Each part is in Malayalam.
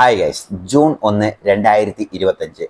ഹായ് ഗൈസ് ജൂൺ ഒന്ന് രണ്ടായിരത്തി ഇരുപത്തഞ്ച്.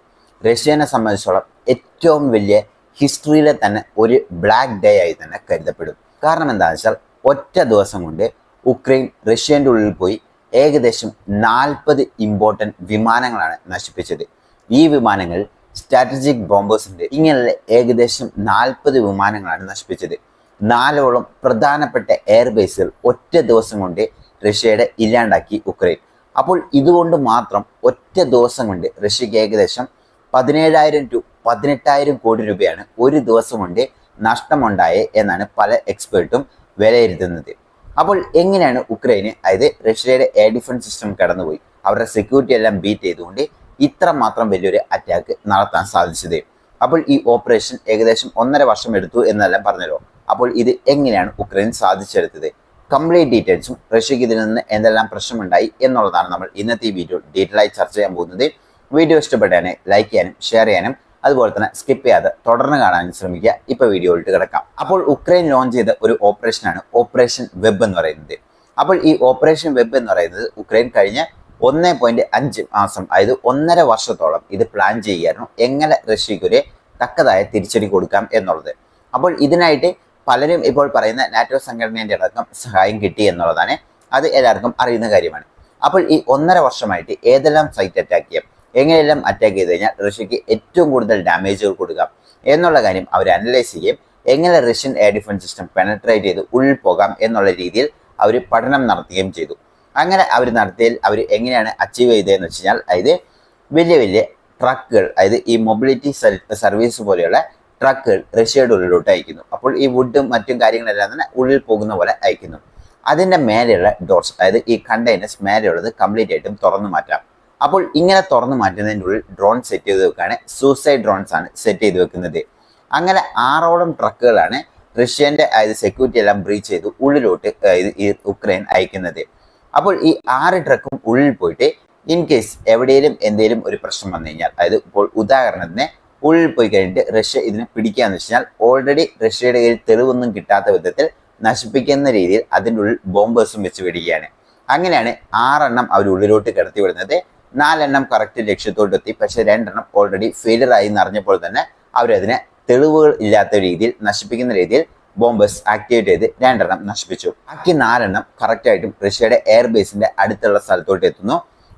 റഷ്യനെ സംബന്ധിച്ചോളം ഏറ്റവും വലിയ ഹിസ്റ്ററിയിലെ തന്നെ ഒരു ബ്ലാക്ക് ഡേ ആയി തന്നെ കരുതപ്പെടും. കാരണം എന്താണെന്ന് വെച്ചാൽ ഒറ്റ ദിവസം കൊണ്ട് ഉക്രൈൻ റഷ്യന്റെ ഉള്ളിൽ പോയി ഏകദേശം നാൽപ്പത് ഇമ്പോർട്ടന്റ് വിമാനങ്ങളാണ് നശിപ്പിച്ചത്. ഈ വിമാനങ്ങൾ സ്ട്രാറ്റജിക് ബോംബേഴ്സിന്റെ ഇങ്ങനെയുള്ള ഏകദേശം നാൽപ്പത് വിമാനങ്ങളാണ് നശിപ്പിച്ചത്. നാലോളം പ്രധാനപ്പെട്ട എയർബേസുകൾ ഒറ്റ ദിവസം കൊണ്ട് റഷ്യയുടെ ഇല്ലാണ്ടാക്കി ഉക്രൈൻ. അപ്പോൾ ഇതുകൊണ്ട് മാത്രം ഒറ്റ ദിവസം കൊണ്ട് റഷ്യക്ക് ഏകദേശം പതിനേഴായിരം ടു പതിനെട്ടായിരം കോടി രൂപയാണ് ഒരു ദിവസം കൊണ്ട് നഷ്ടമുണ്ടായേ എന്നാണ് പല എക്സ്പേർട്ടും വിലയിരുത്തുന്നത്. അപ്പോൾ എങ്ങനെയാണ് ഉക്രൈന് അതായത് റഷ്യയുടെ എയർ ഡിഫൻസ് സിസ്റ്റം കടന്നുപോയി അവരുടെ സെക്യൂരിറ്റി എല്ലാം ബീറ്റ് ചെയ്തുകൊണ്ട് ഇത്ര മാത്രം വലിയൊരു അറ്റാക്ക് നടത്താൻ സാധിച്ചത്? അപ്പോൾ ഈ ഓപ്പറേഷൻ ഏകദേശം ഒന്നര വർഷം എടുത്തു എന്നെല്ലാം പറഞ്ഞല്ലോ. അപ്പോൾ ഇത് എങ്ങനെയാണ് ഉക്രൈൻ സാധിച്ചെടുത്തത്? കംപ്ലീറ്റ് ഡീറ്റെയിൽസും റഷ്യക്ക് ഇതിൽ നിന്ന് എന്തെല്ലാം പ്രശ്നമുണ്ടായി എന്നുള്ളതാണ് നമ്മൾ ഇന്നത്തെ ഈ വീഡിയോ ഡീറ്റെയിൽ ആയി ചർച്ച ചെയ്യാൻ പോകുന്നത്. വീഡിയോ ഇഷ്ടപ്പെട്ടാനെ ലൈക്ക് ചെയ്യാനും ഷെയർ ചെയ്യാനും അതുപോലെ തന്നെ സ്കിപ്പ് ചെയ്യാതെ തുടർന്ന് കാണാനും ശ്രമിക്കുക. ഇപ്പോൾ വീഡിയോയിലോട്ട് കിടക്കാം. അപ്പോൾ ഉക്രൈൻ ലോഞ്ച് ചെയ്ത ഒരു ഓപ്പറേഷനാണ് ഓപ്പറേഷൻ വെബ് എന്ന് പറയുന്നത്. അപ്പോൾ ഈ ഓപ്പറേഷൻ വെബ് എന്ന് പറയുന്നത് ഉക്രൈൻ കഴിഞ്ഞ ഒന്ന് പോയിന്റ് അഞ്ച് മാസം അതായത് ഒന്നര വർഷത്തോളം ഇത് പ്ലാൻ ചെയ്യുകയായിരുന്നു. എങ്ങനെ റഷ്യക്കൊരു തക്കതായ തിരിച്ചടി കൊടുക്കാം എന്നുള്ളത്. അപ്പോൾ ഇതിനായിട്ട് പലരും ഇപ്പോൾ പറയുന്ന നാറ്റോ സംഘടനയുടെ അടക്കം സഹായം കിട്ടി എന്നുള്ളതാണ് അത് എല്ലാവർക്കും അറിയുന്ന കാര്യമാണ്. അപ്പോൾ ഈ ഒന്നര വർഷമായിട്ട് ഏതെല്ലാം സൈറ്റ് അറ്റാക്ക് ചെയ്യാം? എങ്ങനെയെല്ലാം അറ്റാക്ക് ചെയ്ത് കഴിഞ്ഞാൽ റഷ്യക്ക് ഏറ്റവും കൂടുതൽ ഡാമേജുകൾ കൊടുക്കാം? എന്നുള്ള കാര്യം അവർ അനലൈസ് ചെയ്യും. എങ്ങനെ Russian air defence system penetrate ചെയ്ത് ഉള്ളിൽ പോകാം എന്നുള്ള രീതിയിൽ അവർ പഠനം നടത്തുകയും ചെയ്തു. അങ്ങനെ അവർ നടത്തിയതിൽ അവർ എങ്ങനെയാണ് അച്ചീവ് ചെയ്തതെന്ന് വെച്ച് കഴിഞ്ഞാൽ അതായത് വലിയ വലിയ ട്രക്കുകൾ അതായത് ഈ മൊബിലിറ്റി സർവീസ് പോലെയുള്ള ട്രക്കുകൾ റഷ്യയുടെ ഉള്ളിലോട്ട് അയക്കുന്നു. അപ്പോൾ ഈ വുഡും മറ്റും കാര്യങ്ങളെല്ലാം തന്നെ ഉള്ളിൽ പോകുന്ന പോലെ അയക്കുന്നു. അതിന്റെ മേലെയുള്ള ഡോർസ് അതായത് ഈ കണ്ടെയ്നേഴ്സ് മേലെയുള്ളത് കംപ്ലീറ്റ് ആയിട്ടും തുറന്നു മാറ്റാം. അപ്പോൾ ഇങ്ങനെ തുറന്നു മാറ്റുന്നതിന്റെ ഉള്ളിൽ ഡ്രോൺ സെറ്റ് ചെയ്ത് വെക്കുകയാണ്. സൂസൈഡ് ഡ്രോൺസ് ആണ് സെറ്റ് ചെയ്ത് വെക്കുന്നത്. അങ്ങനെ ആറോളം ട്രക്കുകളാണ് റഷ്യന്റെ അതായത് സെക്യൂരിറ്റി എല്ലാം ബ്രീച്ച് ചെയ്ത് ഉള്ളിലോട്ട് ഈ ഉക്രൈൻ അയക്കുന്നത്. അപ്പോൾ ഈ ആറ് ട്രക്കും ഉള്ളിൽ പോയിട്ട് ഇൻ കേസ് എവിടെയെങ്കിലും എന്തെങ്കിലും ഒരു പ്രശ്നം വന്നു കഴിഞ്ഞാൽ അതായത് ഇപ്പോൾ ഉദാഹരണത്തിന് ഉള്ളിൽ പോയി കഴിഞ്ഞിട്ട് റഷ്യ ഇതിനെ വെച്ച് വെച്ചാൽ ഓൾറെഡി റഷ്യയുടെ കയ്യിൽ തെളിവൊന്നും കിട്ടാത്ത വിധത്തിൽ നശിപ്പിക്കുന്ന രീതിയിൽ അതിന്റെ ഉള്ളിൽ ബോംബേഴ്സും വെച്ച് പിടിക്കുകയാണ്. അങ്ങനെയാണ് ആറെണ്ണം അവർ ഉള്ളിലോട്ട് കിടത്തി വിടുന്നത്. നാലെണ്ണം കറക്റ്റ് ലക്ഷ്യത്തോട്ട് എത്തി പക്ഷേ രണ്ടെണ്ണം ഓൾറെഡി ഫെയിലർ ആയി എന്നറിഞ്ഞപ്പോൾ തന്നെ അവരതിനെ തെളിവുകൾ ഇല്ലാത്ത രീതിയിൽ നശിപ്പിക്കുന്ന രീതിയിൽ ബോംബേഴ്സ് ആക്ടിവേറ്റ് ചെയ്ത് രണ്ടെണ്ണം നശിപ്പിച്ചു. ബാക്കി നാലെണ്ണം കറക്റ്റായിട്ടും റഷ്യയുടെ എയർ ബേസിന്റെ അടുത്തുള്ള സ്ഥലത്തോട്ട് എത്തുന്നു.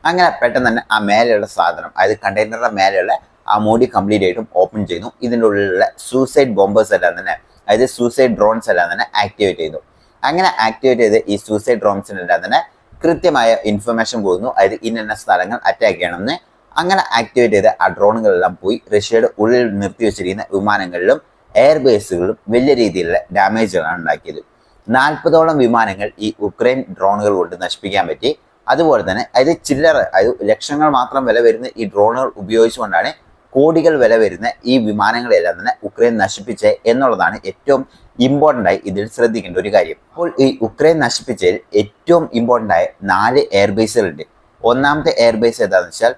അങ്ങനെ പെട്ടെന്ന് തന്നെ ആ മേലെയുള്ള സാധനം അതായത് കണ്ടെയ്നറുടെ മേലെയുള്ള ആ മോഡി കംപ്ലീറ്റ് ആയിട്ടും ഓപ്പൺ ചെയ്യുന്നു. ഇതിന്റെ ഉള്ളിലുള്ള സൂസൈഡ് ബോംബേഴ്സ് എല്ലാം തന്നെ അതായത് സൂസൈഡ് ഡ്രോൺസ് എല്ലാം തന്നെ ആക്ടിവേറ്റ് ചെയ്യുന്നു. അങ്ങനെ ആക്ടിവേറ്റ് ചെയ്ത് ഈ സൂസൈഡ് ഡ്രോൺസിനെല്ലാം തന്നെ കൃത്യമായ ഇൻഫർമേഷൻ കൊടുക്കുന്നു. അതായത് ഇന്ന സ്ഥലങ്ങൾ അറ്റാക്ക് ചെയ്യണമെന്ന്. അങ്ങനെ ആക്ടിവേറ്റ് ചെയ്ത ആ ഡ്രോണുകളെല്ലാം പോയി റഷ്യയുടെ ഉള്ളിൽ നിർത്തി വെച്ചിരിക്കുന്ന വിമാനങ്ങളിലും എയർ ബേസുകളിലും വലിയ രീതിയിലുള്ള ഡാമേജുകളാണ് ഉണ്ടാക്കിയത്. നാൽപ്പതോളം വിമാനങ്ങൾ ഈ ഉക്രൈൻ ഡ്രോണുകൾ കൊണ്ട് നശിപ്പിക്കാൻ പറ്റി. അതുപോലെ തന്നെ അതായത് ചില്ലറ അതായത് ലക്ഷങ്ങൾ മാത്രം വില വരുന്ന ഈ ഡ്രോണുകൾ ഉപയോഗിച്ചുകൊണ്ടാണ് കോടികൾ വില വരുന്ന ഈ വിമാനങ്ങളെല്ലാം തന്നെ ഉക്രൈൻ നശിപ്പിച്ചത് എന്നുള്ളതാണ് ഏറ്റവും ഇമ്പോർട്ടന്റ് ആയി ഇതിൽ ശ്രദ്ധിക്കേണ്ട ഒരു കാര്യം. അപ്പോൾ ഈ ഉക്രൈൻ നശിപ്പിച്ചതിൽ ഏറ്റവും ഇമ്പോർട്ടന്റ് ആയ നാല് എയർബേസുകളുണ്ട് ഒന്നാമത്തെ എയർബേസ് ഏതാണെന്ന് വെച്ചാൽ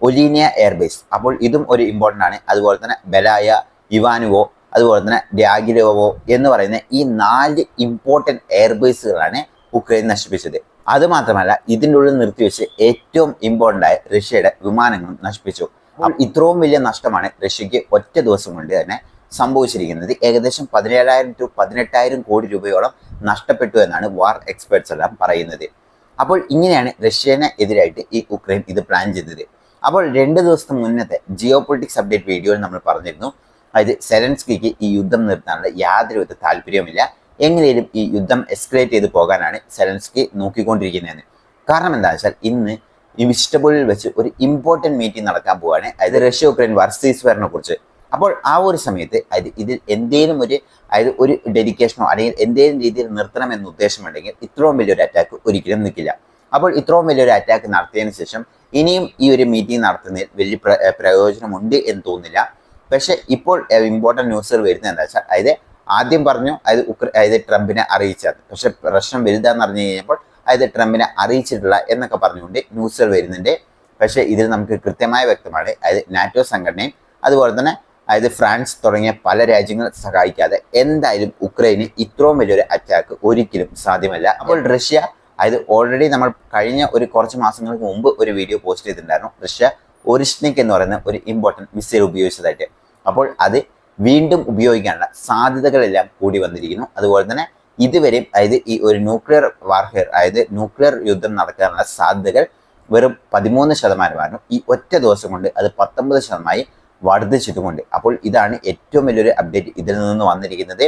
ഒലീനിയ എയർബേസ് അപ്പോൾ ഇതും ഒരു ഇമ്പോർട്ടന്റ് ആണ്. അതുപോലെ തന്നെ ബലായ ഇവാനുവോ അതുപോലെ തന്നെ ഡ്യാഗിലോവോ എന്ന് പറയുന്ന ഈ നാല് ഇമ്പോർട്ടന്റ് എയർബേസുകളാണ് ഉക്രൈൻ നശിപ്പിച്ചത്. അതുമാത്രമല്ല ഇതിന്റെ ഉള്ളിൽ നിർത്തിവെച്ച് ഏറ്റവും ഇമ്പോർട്ടന്റ് ആയ റഷ്യയുടെ വിമാനങ്ങളും നശിപ്പിച്ചു. അപ്പോൾ ഇത്രയും വലിയ നഷ്ടമാണ് റഷ്യക്ക് ഒറ്റ ദിവസം കൊണ്ട് തന്നെ സംഭവിച്ചിരിക്കുന്നത്. ഏകദേശം പതിനേഴായിരം ടു പതിനെട്ടായിരം കോടി രൂപയോളം നഷ്ടപ്പെട്ടു എന്നാണ് വാർ എക്സ്പെർട്സ് എല്ലാം പറയുന്നത്. അപ്പോൾ ഇങ്ങനെയാണ് റഷ്യനെ എതിരായിട്ട് ഈ ഉക്രൈൻ ഇത് പ്ലാൻ ചെയ്തത് അപ്പോൾ രണ്ട് ദിവസത്തെ മുന്നത്തെ ജിയോ പൊളിറ്റിക്സ് അപ്ഡേറ്റ് വീഡിയോയിൽ നമ്മൾ പറഞ്ഞിരുന്നു. അതായത് സെലൻസ്കിക്ക് ഈ യുദ്ധം നിർത്താനുള്ള യാതൊരുവിധ താല്പര്യവുമില്ല. എങ്ങനെയും ഈ യുദ്ധം എസ്കലേറ്റ് ചെയ്ത് പോകാനാണ് സെലൻസ്കി നോക്കിക്കൊണ്ടിരിക്കുന്നതെന്ന്. കാരണം എന്താ വെച്ചാൽ ഇന്ന് ഈ വെച്ച് ഒരു ഇമ്പോർട്ടന്റ് മീറ്റിംഗ് നടക്കാൻ പോവുകയാണ് അതായത് റഷ്യ ഉക്രൈൻ വർസീസ്വറിനെ കുറിച്ച് അപ്പോൾ ആ ഒരു സമയത്ത് അതായത് ഇതിൽ എന്തെങ്കിലും ഒരു അതായത് ഒരു ഡെഡിക്കേഷനോ അല്ലെങ്കിൽ എന്തേലും രീതിയിൽ നിർത്തണം എന്ന ഉദ്ദേശമുണ്ടെങ്കിൽ ഇത്രയും വലിയൊരു അറ്റാക്ക് ഒരിക്കലും നിൽക്കില്ല. അപ്പോൾ ഇത്രയും വലിയൊരു അറ്റാക്ക് നടത്തിയതിന് ശേഷം ഇനിയും ഈ ഒരു മീറ്റിംഗ് നടത്തുന്നതിൽ വലിയ പ്ര പ്രയോജനമുണ്ട് എന്ന് തോന്നുന്നില്ല. പക്ഷേ ഇപ്പോൾ ഇമ്പോർട്ടന്റ് ന്യൂസുകൾ വരുന്നത് എന്താ വെച്ചാൽ അതായത് ആദ്യം പറഞ്ഞു അതായത് ഉക്ര അതായത് ട്രംപിനെ അറിയിച്ചത്. പക്ഷേ പ്രശ്നം വലുതാന്ന് അറിഞ്ഞു കഴിഞ്ഞപ്പോൾ അതായത് ട്രംപിനെ അറിയിച്ചിട്ടില്ല എന്നൊക്കെ പറഞ്ഞുകൊണ്ട് ന്യൂസുകൾ വരുന്നുണ്ട്. പക്ഷേ ഇതിൽ നമുക്ക് കൃത്യമായ വ്യക്തമാണ്. അതായത് നാറ്റോ സംഘടനയും അതുപോലെ തന്നെ അതായത് ഫ്രാൻസ് തുടങ്ങിയ പല രാജ്യങ്ങൾ സഹായിക്കാതെ എന്തായാലും ഉക്രൈന് ഇത്രയും വലിയൊരു അറ്റാക്ക് ഒരിക്കലും സാധ്യമല്ല. അപ്പോൾ റഷ്യ അതായത് ഓൾറെഡി നമ്മൾ കഴിഞ്ഞ ഒരു കുറച്ച് മാസങ്ങൾക്ക് മുമ്പ് ഒരു വീഡിയോ പോസ്റ്റ് ചെയ്തിട്ടുണ്ടായിരുന്നു. റഷ്യ ഒരിഷ്നിക് എന്ന് പറയുന്ന ഒരു ഇമ്പോർട്ടന്റ് മിസൈൽ ഉപയോഗിച്ചതായിട്ട്. അപ്പോൾ അത് വീണ്ടും ഉപയോഗിക്കാനുള്ള സാധ്യതകളെല്ലാം കൂടി വന്നിരിക്കുന്നു. അതുപോലെ തന്നെ ഇതുവരെയും അതായത് ഈ ഒരു ന്യൂക്ലിയർ വാർഫെയർ അതായത് ന്യൂക്ലിയർ യുദ്ധം നടക്കാനുള്ള സാധ്യതകൾ വെറും പതിമൂന്ന് ശതമാനമായിരുന്നു ഈ ഒറ്റ ദിവസം കൊണ്ട് അത് പത്തൊമ്പത് ശതമാനമായി വർദ്ധിച്ചിട്ടുമുണ്ട്. അപ്പോൾ ഇതാണ് ഏറ്റവും വലിയൊരു അപ്ഡേറ്റ് ഇതിൽ നിന്ന് വന്നിരിക്കുന്നത്.